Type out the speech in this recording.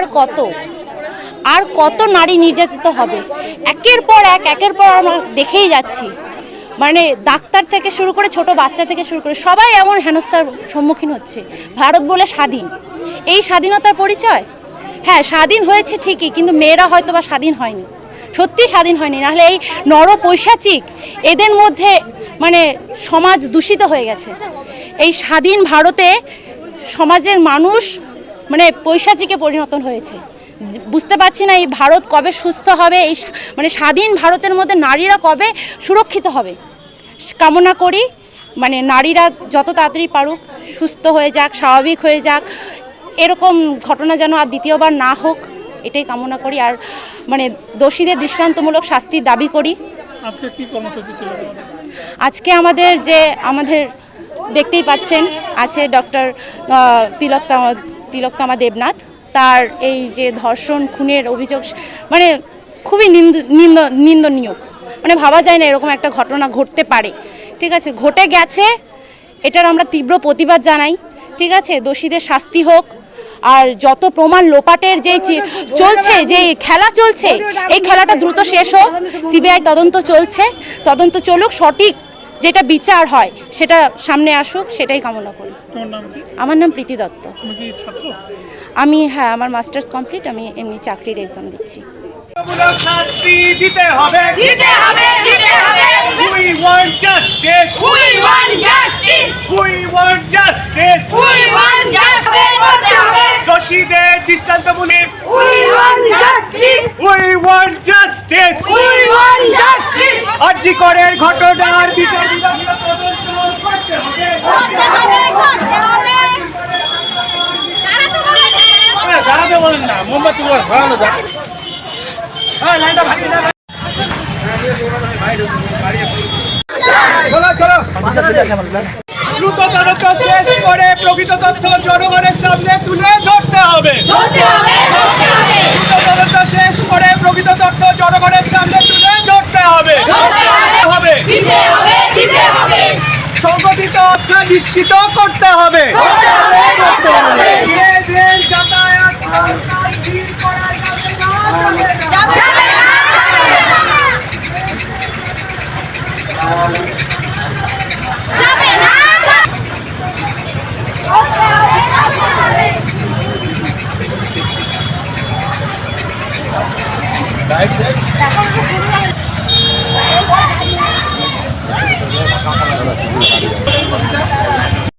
আর কত? আর কত নারী নির্যাতিত হবে? একের পর এক, একের পর আমরা দেখেই যাচ্ছি। মানে ডাক্তার থেকে শুরু করে ছোট বাচ্চা থেকে শুরু করে সবাই এমন হেনস্থার সম্মুখীন হচ্ছে। ভারত বলে স্বাধীন। এই স্বাধীনতার পরিচয়? হ্যাঁ স্বাধীন হয়েছে ঠিকই, কিন্তু মেয়েরা হয়তো বা স্বাধীন হয়নি। সত্যি স্বাধীন হয়নি। নাহলে এই নর পৈশাচিক এদের মধ্যে মানে সমাজ দূষিত হয়ে গেছে। এই স্বাধীন ভারতে সমাজের মানুষ মানে পৈশাচিকে পরিণত হয়েছে। বুঝতে পারছি না এই ভারত কবে সুস্থ হবে এই মানে স্বাধীন ভারতের মধ্যে নারীরা কবে সুরক্ষিত হবে। কামনা করি মানে নারীরা যত তাড়াতাড়ি পারুক সুস্থ হয়ে যাক স্বাভাবিক হয়ে যাক এরকম ঘটনা যেন আর দ্বিতীয়বার না হোক এটাই কামনা করি। আর মানে দোষীদের দৃষ্টান্তমূলক শাস্তির দাবি করি। আজকে কি কর্মসূচি ছিল? তোমাদের? আজকে আমাদের যে আমাদের দেখতেই পাচ্ছেন আছে ডক্টর তিলকতমা তিলকতমা দেবনাথ, তার এই যে ধর্ষণ খুনের অভিযোগ মানে খুবই নিন্দ, নিন্দ- নিন্দনীয়। মানে ভাবা যায় না এরকম একটা ঘটনা ঘটতে পারে। ঠিক আছে, ঘটে গেছে, এটার আমরা তীব্র প্রতিবাদ জানাই। ঠিক আছে, দোষীদের শাস্তি হোক। আর যত প্রমাণ লোপাটের যে চলছে, যে খেলা চলছে, এই খেলাটা দ্রুত শেষ হোক। সিবিআই তদন্ত চলছে, তদন্ত চলুক, সঠিক যেটা বিচার হয় সেটা সামনে আসুক সেটাই কামনা করি। আমার নাম প্রীতি দত্ত। তুমি কি ছাত্র? আমি হ্যাঁ আমার মাস্টার্স কমপ্লিট আমি এমনি চাকরির এক্সাম দিচ্ছি। শাস্তি দিতে হবে দিতে হবে। দিতে হবে we want justice we want justice we want justice we want justice করতে হবে। দোষীদের দৃষ্টান্তমূলক। We want justice we want justice we want justice আর্জি ঘটনার দ্রুত তদন্ত শেষ করে প্রকৃত তথ্য জনগণের সামনে তুলে ধরতে হবে। দ্রুত তদন্ত শেষ করে প্রকৃত তথ্য জনগণের সামনে তুলে ধরতে হবে করতে হবে হবে দিতে হবে দিতে হবে সংগঠিত অর্থ নিশ্চিত করতে হবে। করতে হবে